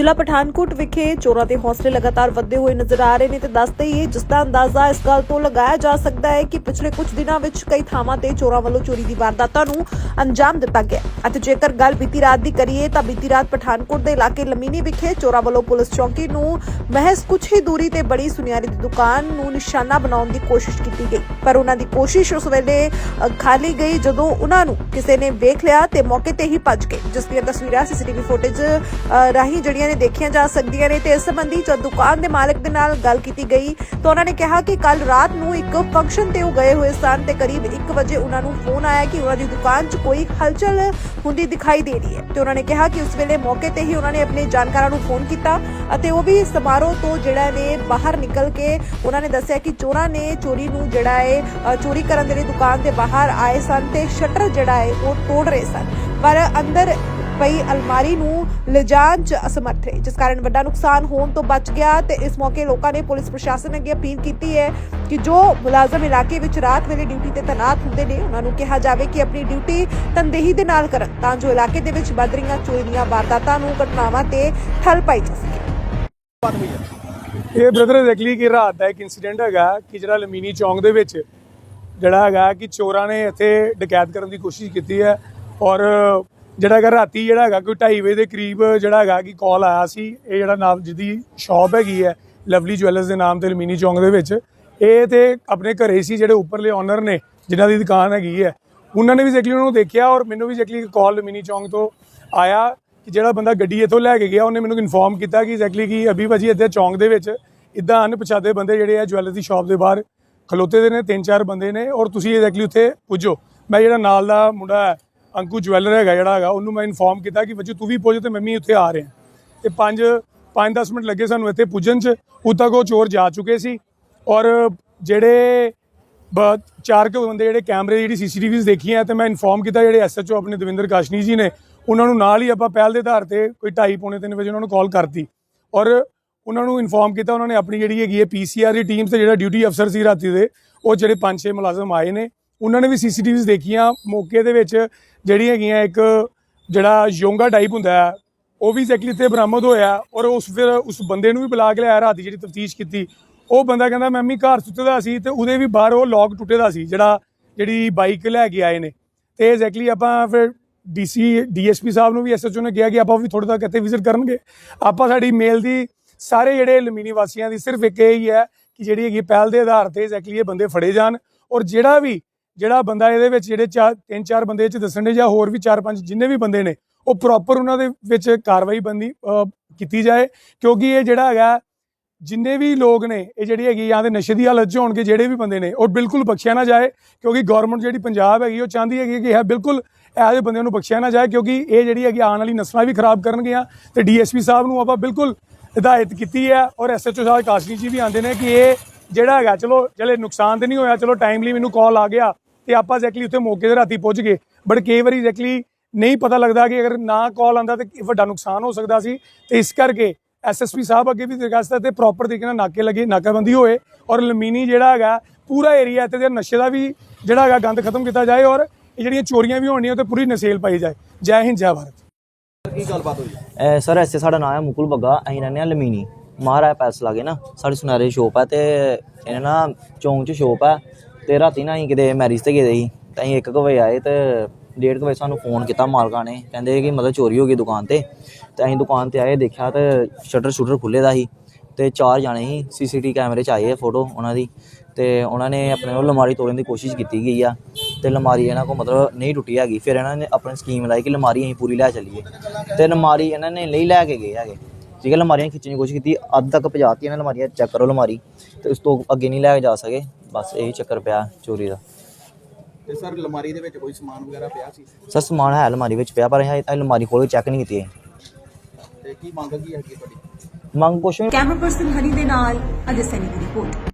ਜ਼ਿਲ੍ਹਾ ਪਠਾਨਕੋਟ ਵਿਖੇ ਚੋਰਾਂ ਦੇ ਹੌਸਲੇ ਲਗਾਤਾਰ ਵਧਦੇ ਹੋਏ ਨਜ਼ਰ ਆ ਰਹੇ ਨੇ ਤੇ ਦੱਸਦੇ ਹੀ ਜਿਸ ਦਾ ਅੰਦਾਜ਼ਾ ਇਸ ਗੱਲ ਤੋਂ ਲਗਾਇਆ ਜਾ ਸਕਦਾ ਹੈ ਕਿ ਪਿਛਲੇ ਕੁਝ ਦਿਨਾਂ ਵਿੱਚ ਕਈ ਥਾਵਾਂ ਤੇ ਚੋਰਾਂ ਵੱਲੋਂ ਚੋਰੀ ਦੀ ਵਾਰਦਾਤਾਂ ਨੂੰ ਅੰਜਾਮ ਦਿੱਤਾ ਗਿਆ ਅਤੇ ਜੇਕਰ ਗੱਲ ਬੀਤੀ ਰਾਤ ਦੀ ਕਰੀਏ ਤਾਂ ਬੀਤੀ ਰਾਤ ਪਠਾਨਕੋਟ ਦੇ ਇਲਾਕੇ ਲਮੀਨੀ ਵਿਖੇ ਚੋਰਾਂ ਵੱਲੋਂ ਪੁਲਿਸ ਚੌਕੀ ਨੂੰ ਮਹਿਜ਼ ਕੁਝ ਹੀ ਦੂਰੀ ਤੇ ਬੜੀ ਸੁਨਿਆਰੀ ਦੀ ਦੁਕਾਨ ਨੂੰ ਨਿਸ਼ਾਨਾ ਬਣਾਉਣ ਦੀ ਕੋਸ਼ਿਸ਼ ਕੀਤੀ ਗਈ। ਪਰ ਉਹਨਾਂ ਦੀ ਕੋਸ਼ਿਸ਼ ਉਸ ਵੇਲੇ ਖਾਲੀ ਗਈ ਜਦੋਂ ਉਹਨਾਂ ਨੂੰ ਕਿਸੇ ਨੇ ਵੇਖ ਲਿਆ ਤੇ ਮੌਕੇ ਤੇ ਹੀ ਭੱਜ ਗਏ, ਜਿਸ ਦੀਆਂ ਤਸਵੀਰਾਂ ਸੀਸੀਟੀਵੀ ਫੁਟੇਜ ਰਾਹੀਂ ਜਿਹੜੀਆਂ ਨੇ ਦੇਖੀਆਂ ਜਾ ਸਕਦੀਆਂ ਨੇ ਤੇ ਇਸ ਸੰਬੰਧੀ ਜਦ ਦੁਕਾਨ ਦੇ ਮਾਲਕ ਦੇ ਨਾਲ ਗੱਲ ਕੀਤੀ ਗਈ ਤਾਂ ਉਹਨਾਂ ਨੇ ਕਿਹਾ ਕਿ ਕੱਲ ਰਾਤ ਨੂੰ ਇੱਕ ਫੰਕਸ਼ਨ ਤੇ ਉਹ ਗਏ ਹੋਏ ਸਨ ਤੇ ਕਰੀਬ 1 ਵਜੇ ਉਹਨਾਂ ਨੂੰ ਫੋਨ ਆਇਆ ਕਿ ਉਹਨਾਂ ਦੀ ਦੁਕਾਨ 'ਚ ਕੋਈ ਹਲਚਲ ਹੁੰਦੀ ਦਿਖਾਈ ਦੇ ਰਹੀ ਹੈ। ਤੇ ਉਹਨਾਂ ਨੇ ਕਿਹਾ ਕਿ ਉਸ ਵੇਲੇ ਮੌਕੇ ਤੇ ਹੀ ਉਹਨਾਂ ਨੇ ਆਪਣੇ ਜਾਣਕਾਰਾਂ ਨੂੰ ਫੋਨ ਕੀਤਾ ਅਤੇ ਉਹ ਵੀ ਸਮਾਰੋਹ ਤੋਂ ਜਿਹੜਾ ਨੇ ਬਾਹਰ ਨਿਕਲ ਕੇ ਉਹਨਾਂ ਨੇ ਦੱਸਿਆ ਕਿ ਚੋਰਾਂ ਨੇ ਚੋਰੀ ਨੂੰ ਜਿਹੜਾ ਹੈ ਚੋਰੀ ਕਰਨ ਦੇ ਲਈ ਦੁਕਾਨ ਦੇ ਬਾਹਰ ਆਏ ਸਨ ਤੇ ਸ਼ਟਰ ਜਿਹੜਾ ਹੈ ਉਹ ਤੋੜ ਰਹੇ ਸਨ। ਪਰ ਅੰਦਰ ਪਈ ਅਲਮਾਰੀ ਨੂੰ ਲਿਜਾਣ 'ਚ ਅਸਮਰਥ ਰਹੇ ਜਿਸ ਕਾਰਨ ਵੱਡਾ ਨੁਕਸਾਨ ਹੋਣ ਤੋਂ ਬਚ ਗਿਆ ਤੇ ਇਸ ਮੌਕੇ ਲੋਕਾਂ ਨੇ ਪੁਲਿਸ ਪ੍ਰਸ਼ਾਸਨ ਅੱਗੇ ਅਪੀਲ ਕੀਤੀ ਹੈ ਕਿ ਜੋ ਮੁਲਾਜ਼ਮ ਇਲਾਕੇ ਵਿੱਚ ਰਾਤ ਵੇਲੇ ਡਿਊਟੀ ਤੇ ਤੈਨਾਤ ਹੁੰਦੇ ਨੇ, ਉਹਨਾਂ ਨੂੰ ਕਿਹਾ ਜਾਵੇ ਕਿ ਆਪਣੀ ਡਿਊਟੀ ਤਨਦੇਹੀ ਦੇ ਨਾਲ ਕਰਨ, ਤਾਂ ਜੋ ਇਲਾਕੇ ਦੇ ਵਿੱਚ ਵੱਧ ਰਹੀਆਂ ਚੋਰੀ ਦੀਆਂ ਵਾਰਦਾਤਾਂ ਨੂੰ ਘਟਨਾਵਾਂ ਤੇ ਠੱਲ ਪਾਈ ਜਾ ਸਕੇ। ਇਹ ਬ੍ਰਦਰ ਐਗਜ਼ੈਕਟਲੀ ਕਿ ਰਾਤ ਦਾ ਇੱਕ ਇਨਸੀਡੈਂਟ ਹੈਗਾ ਕਿ ਜਿਹੜਾ ਲਮੀਨੀ ਚੌਂਕ ਦੇ ਵਿੱਚ ਜਿਹੜਾ ਹੈਗਾ ਕਿ ਚੋਰਾਂ ਨੇ ਇੱਥੇ ਡਕੈਤ ਕਰਨ ਦੀ ਕੋਸ਼ਿਸ਼ ਕੀਤੀ ਹੈ ਔਰ ਜਿਹੜਾ ਹੈਗਾ ਰਾਤੀ ਜਿਹੜਾ ਹੈਗਾ ਕੋਈ 2:30 ਵਜੇ ਦੇ ਕਰੀਬ ਜਿਹੜਾ ਹੈਗਾ ਕਿ ਕਾਲ ਆਇਆ ਸੀ, ਇਹ ਜਿਹੜਾ ਨਾਮ ਜਿਹਦੀ ਸ਼ਾਪ ਹੈਗੀ ਹੈ ਲਵਲੀ ਜੁਐਲਰਸ ਦੇ ਨਾਮ ਤੇ ਲਮੀਨੀ ਚੌਂਕ ਦੇ ਵਿੱਚ, ਇਹ ਤੇ ਆਪਣੇ ਘਰੇ ਸੀ ਜਿਹੜੇ ਉੱਪਰਲੇ ਓਨਰ ਨੇ, ਜਿਨ੍ਹਾਂ ਦੀ ਦੁਕਾਨ ਹੈਗੀ ਹੈ। ਉਹਨਾਂ ਨੇ ਵੀ ਐਗਜ਼ੈਕਟਲੀ ਉਹਨਾਂ ਨੂੰ ਦੇਖਿਆ ਔਰ ਮੈਨੂੰ ਵੀ ਐਗਜ਼ੈਕਟਲੀ ਕਾਲ ਲਮੀਨੀ ਚੌਂਕ ਤੋਂ ਆਇਆ ਕਿ ਜਿਹੜਾ ਬੰਦਾ ਗੱਡੀ ਇੱਥੋਂ ਲੈ ਕੇ ਗਿਆ, ਉਹਨੇ ਮੈਨੂੰ ਇਨਫੋਰਮ ਕੀਤਾ ਕਿ ਐਗਜ਼ੈਕਟਲੀ ਕਿ ਅਭੀ ਭਾਜੀ ਇੱਥੇ ਚੌਂਕ ਦੇ ਵਿੱਚ ਇਦਾਂ ਅਣਪਛਾਤੇ ਬੰਦੇ ਜਿਹੜੇ ਆ ਜੁਐਲਰ ਦੀ ਸ਼ਾਪ ਦੇ ਬਾਹਰ ਖਲੋਤੇ ਦੇ ਨੇ, ਤਿੰਨ ਚਾਰ ਬੰਦੇ ਨੇ ਔਰ ਤੁਸੀਂ ਐਗਜ਼ੈਕਟਲੀ ਉੱਥੇ ਪੁੱਜੋ। ਮੈਂ ਜਿਹੜਾ ਨਾਲ ਦਾ ਮੁੰਡਾ ਹੈ ਅੰਕੂ ਜਵੈਲਰ ਹੈਗਾ ਜਿਹੜਾ ਹੈਗਾ, ਉਹਨੂੰ ਮੈਂ ਇਨਫੋਰਮ ਕੀਤਾ ਕਿ ਵਜੂ ਤੂੰ ਵੀ ਪੁੱਜ ਤੇ ਮੈਂ ਵੀ ਉੱਥੇ ਆ ਰਿਹਾ ਤੇ 5 5-10 ਮਿੰਟ ਲੱਗੇ ਸਾਨੂੰ ਇੱਥੇ ਪੁੱਜਣ ਚ। ਉਦੋਂ ਤੱਕ ਉਹ ਚੋਰ ਜਾ ਚੁੱਕੇ ਸੀ। ਔਰ ਜਿਹੜੇ ਬ- ਚਾਰ ਕੁ ਬੰਦੇ ਜਿਹੜੇ ਕੈਮਰੇ ਦੀ ਜਿਹੜੀ ਸੀਸੀਟੀਵੀਜ਼ ਦੇਖੀਆਂ ਤੇ ਮੈਂ ਇਨਫੋਰਮ ਕੀਤਾ ਜਿਹੜੇ ਐਸਐਚਓ ਆਪਣੇ ਦਵਿੰਦਰ ਕਾਸ਼ਨੀ ਜੀ ਨੇ, ਉਹਨਾਂ ਨੂੰ ਨਾਲ ਹੀ ਆਪਾਂ ਪਹਿਲ ਦੇ ਆਧਾਰ ਤੇ ਕੋਈ 2:30 ਪੌਣੇ 3 ਵਜੇ ਉਹਨਾਂ ਨੂੰ ਕਾਲ ਕਰਤੀ। ਔਰ ਉਹਨਾਂ ਨੂੰ ਇਨਫੋਰਮ ਕੀਤਾ, ਉਹਨਾਂ ਨੇ ਆਪਣੀ ਜਿਹੜੀ ਹੈਗੀ ਹੈ ਪੀਸੀਆਰ ਦੀ ਟੀਮ ਤੇ ਜਿਹੜਾ ਡਿਊਟੀ ਅਫਸਰ ਸੀ ਰਾਤੀ ਦੇ, ਉਹ ਜਿਹੜੇ 5-6 ਮੁਲਾਜ਼ਮ ਆਏ ਨੇ। ਉਹਨਾਂ ਨੇ ਵੀ ਸੀਸੀਟੀਵੀਜ਼ ਦੇਖੀਆਂ। ਮੌਕੇ ਦੇ ਵਿੱਚ ਜਿਹੜੀ ਹੈਗੀਆਂ ਇੱਕ ਜਿਹੜਾ ਯੋਂਗਾ ਟਾਈਪ ਹੁੰਦਾ ਹੈ, ਉਹ ਵੀ ਐਗਜ਼ੈਕਟਲੀ ਇੱਥੇ ਬਰਾਮਦ ਹੋਇਆ ਔਰ ਉਸ ਫਿਰ ਉਸ ਬੰਦੇ ਨੂੰ ਵੀ ਬੁਲਾ ਕੇ ਲਿਆਇਆ ਦੀ ਜਿਹੜੀ ਤਫਤੀਸ਼ ਕੀਤੀ। ਉਹ ਬੰਦਾ ਕਹਿੰਦਾ, ਮੈਂ ਵੀ ਘਰ ਸੁੱਤੇ ਦਾ ਸੀ ਤੇ ਉਹਦੇ ਵੀ ਬਾਹਰ ਉਹ ਲੌਕ ਟੁੱਟੇ ਦਾ ਸੀ, ਜਿਹੜਾ ਜਿਹੜੀ ਬਾਈਕ ਲੈ ਕੇ ਆਏ ਨੇ। ਤੇ ਐਗਜ਼ੈਕਟਲੀ ਆਪਾਂ ਫਿਰ ਡੀਸੀ ਡੀਐਸਪੀ ਸਾਹਿਬ ਨੂੰ ਵੀ ਐਸਐਚਓ ਨੇ ਕਿਹਾ ਕਿ ਆਪਾਂ ਵੀ ਥੋੜਾ ਤੱਕ ਇੱਥੇ ਵਿਜ਼ਿਟ ਕਰਨਗੇ। ਆਪਾਂ ਸਾਡੀ ਮੇਲ ਦੀ ਸਾਰੇ ਜਿਹੜੇ ਲਮੀਨੀ ਵਾਸੀਆਂ ਦੀ ਸਿਰਫ ਇੱਕ ਇਹ ਹੀ ਹੈ ਕਿ ਜਿਹੜੀ ਹੈਗੀ ਪਹਿਲ ਦੇ ਆਧਾਰ ਤੇ ਐਗਜ਼ੈਕਟਲੀ ਇਹ ਬੰਦੇ ਫੜੇ ਜਾਣ ਔਰ ਜਿਹੜਾ ਵੀ ਜਿਹੜਾ ਬੰਦਾ ਇਹਦੇ ਵਿੱਚ ਜਿਹੜੇ ਚਾਰ, ਤਿੰਨ ਚਾਰ ਬੰਦੇ ਚ ਦੱਸਣ ਦੇ ਜਾਂ ਹੋਰ ਵੀ ਚਾਰ ਪੰਜ ਜਿੰਨੇ ਵੀ ਬੰਦੇ ਨੇ, ਉਹ ਪ੍ਰੋਪਰ ਉਹਨਾਂ ਦੇ ਵਿੱਚ ਕਾਰਵਾਈ ਬੰਦੀ ਕੀਤੀ ਜਾਏ। ਕਿਉਂਕਿ ਇਹ ਜਿਹੜਾ ਹੈਗਾ, ਜਿੰਨੇ ਵੀ ਲੋਕ ਨੇ, ਇਹ ਜਿਹੜੀ ਹੈਗੀ ਜਾਂ ਤੇ ਨਸ਼ੇ ਦੀ ਹਾਲਤ 'ਚ ਹੋਣਗੇ ਜਿਹੜੇ ਵੀ ਬੰਦੇ ਨੇ, ਉਹ ਬਿਲਕੁਲ ਬਖਸ਼ਿਆ ਨਾ ਜਾਏ। ਕਿਉਂਕਿ ਗਵਰਨਮੈਂਟ ਜਿਹੜੀ ਪੰਜਾਬ ਹੈਗੀ, ਉਹ ਚਾਹੁੰਦੀ ਹੈਗੀ ਕਿ ਇਹ ਬਿਲਕੁਲ ਇਹੋ ਜਿਹੇ ਬੰਦਿਆਂ ਨੂੰ ਬਖਸ਼ਿਆ ਨਾ ਜਾਏ। ਕਿਉਂਕਿ ਇਹ ਜਿਹੜੀ ਹੈਗੀ ਆਉਣ ਵਾਲੀ ਨਸਲਾਂ ਵੀ ਖਰਾਬ ਕਰਨਗੀਆਂ ਤੇ ਡੀਐਸਪੀ ਸਾਹਿਬ ਨੂੰ ਆਪਾਂ ਬਿਲਕੁਲ ਹਦਾਇਤ ਕੀਤੀ ਹੈ ਔਰ ਐਸਐਚਓ ਸਾਹਿਬ ਕਾਸ਼ਨੀ ਜੀ ਵੀ ਆਂਦੇ ਨੇ ਕਿ ਇਹ ਜਿਹੜਾ ਹੈਗਾ ਚਲੋ ਚਲੇ ਨੁਕਸਾਨ ਤੇ ਨਹੀਂ ਹੋਇਆ ਚਲੋ ਟਾਈਮਲੀ ਮੈਨੂੰ ਕਾਲ ਆ ਗਿਆ ਤੇ ਆਪਾਂ ਐਗਜ਼ੈਕਟਲੀ ਉੱਥੇ ਮੌਕੇ ਤੇ ਰਾਤੀ ਪਹੁੰਚ ਗਏ। ਬਟ ਕਈ ਵਾਰੀ ਐਗਜ਼ੈਕਟਲੀ ਨਹੀਂ ਪਤਾ ਲੱਗਦਾ ਕਿ ਅਗਰ ਨਾ ਕਾਲ ਆਂਦਾ ਤੇ ਵੱਡਾ ਨੁਕਸਾਨ ਹੋ ਸਕਦਾ ਸੀ। ਤੇ ਇਸ ਕਰਕੇ ਐਸਐਸਪੀ ਸਾਹਿਬ ਅੱਗੇ ਵੀ ਦਰਖਾਸਤ ਹੈ ਤੇ ਪ੍ਰੋਪਰ ਤਰੀਕੇ ਨਾਲ ਨਾਕੇ ਲੱਗੇ ਨਾਕਾਬੰਦੀ ਹੋਏ ਔਰ ਲਮੀਨੀ ਜਿਹੜਾ ਹੈਗਾ ਪੂਰਾ ਏਰੀਆ ਇੱਥੇ ਦੇ ਨਸ਼ੇ ਦਾ ਵੀ ਜਿਹੜਾ ਹੈਗਾ ਗੰਦ ਖਤਮ ਕੀਤਾ ਜਾਏ ਔਰ ਇਹ ਜਿਹੜੀਆਂ ਚੋਰੀਆਂ ਵੀ ਹੋਣੀਆਂ ਤੇ ਪੂਰੀ ਨਸੇਲ ਪਾਈ ਜਾਏ। ਜੈ ਹਿੰਦ ਜੈ ਭਾਰਤ। ਕੀ ਗੱਲਬਾਤ ਹੋਈ? ਸਰ ਐਸੇ ਸਾਡਾ ਨਾਮ ਹੈ ਮੁਕੁਲ ਬੱਗਾ ਅਸੀਂ ਰਹਿੰਦੇ ਹਾਂ ਲਮੀਨੀ। ਮਹਾਰਾਜ ਪੈਸ ਲਾਗੇ ਨਾ, ਸਾਡੀ ਸੁਨਾਰੇ ਸ਼ੋਪ ਹੈ ਤੇ ਇਹਨਾਂ ਨਾ ਚੌਂਕ 'ਚ ਸ਼ੋਪ ਹੈ ਤੇ ਰਾਤੀ ਨਾ ਅਸੀਂ ਕਿਤੇ ਮੈਰਿਜ ਤੇ ਗਏ ਸੀ, ਤਾਂ ਅਸੀਂ 1 ਵਜੇ ਆਏ ਤੇ ਡੇਢ ਕੁ ਵਜੇ ਸਾਨੂੰ ਫੋਨ ਕੀਤਾ ਮਾਲਕਾਂ ਨੇ, ਕਹਿੰਦੇ ਕਿ ਮਤਲਬ ਚੋਰੀ ਹੋ ਗਈ ਦੁਕਾਨ ਤੇ ਤੇ ਅਸੀਂ ਦੁਕਾਨ ਤੇ ਆਏ, ਦੇਖਿਆ ਤੇ ਸ਼ਟਰ ਸ਼ੂਟਰ ਖੁੱਲੇ ਦਾ ਸੀ ਤੇ ਚਾਰ ਜਾਣੇ ਸੀ ਸੀਸੀਟੀ ਕੈਮਰੇ 'ਚ ਆਏ ਫੋਟੋ ਉਹਨਾਂ ਦੀ, ਤੇ ਉਹਨਾਂ ਨੇ ਆਪਣੇ ਉਹ ਲਮਾਰੀ ਤੋੜਨ ਦੀ ਕੋਸ਼ਿਸ਼ ਕੀਤੀ ਗਈ ਆ, ਤੇ ਲਮਾਰੀ ਇਹਨਾਂ ਕੋ ਮਤਲਬ ਨਹੀਂ ਟੁੱਟੀ ਹੈਗੀ, ਫਿਰ ਇਹਨਾਂ ਨੇ ਆਪਣੀ ਸਕੀਮ ਲਾਈ ਕਿ ਲਮਾਰੀ ਅਸੀਂ ਪੂਰੀ ਲੈ ਚੱਲੀਏ, ਤੇ ਲਮਾਰੀ ਇਹਨਾਂ ਨੇ ਲਈ ਲੈ ਕੇ ਗਏ ਹੈਗੇ। ਠੀਕ ਹੈ ਲਮਾਰੀਆਂ ਖਿੱਚਣ ਦੀ ਕੋਸ਼ਿਸ਼ ਕੀਤੀ ਅੱਧ ਤੱਕ ਪਹੁੰਚਾਤੀ ਇਹਨਾਂ ਲਮਾਰੀਆਂ ਚੈੱਕ ਕਰੋ ਲਮਾਰੀ ਤੇ ਉਸ ਤੋਂ ਅੱਗੇ ਨਹੀਂ ਲੈ ਕੇ ਜਾ ਸਕੇ ਬਸ ਇਹੀ ਚੱਕਰ ਪਿਆ ਚੋਰੀ ਦਾ। ਤੇ ਸਰ ਅਲਮਾਰੀ ਦੇ ਵਿੱਚ ਕੋਈ ਸਮਾਨ ਵਗੈਰਾ ਪਿਆ ਸੀ? ਸਰ ਸਮਾਨ ਹੈ ਅਲਮਾਰੀ ਵਿੱਚ ਪਿਆ ਪਰ ਇਹ ਅਲਮਾਰੀ ਖੋਲ ਕੇ ਚੈੱਕ ਨਹੀਂ ਕੀਤੀ ਹੈ ਤੇ ਕੀ ਮੰਗ ਕੀ ਹੈਗੀ ਤੁਹਾਡੀ? ਮੰਗ ਕੁਛ ਵੀ ਕੈਮਰਾ ਪਰਸਨ ਹਰੀ ਦੇ ਨਾਲ ਅਜੇ ਸੈਨੀ ਦੀ ਰਿਪੋਰਟ।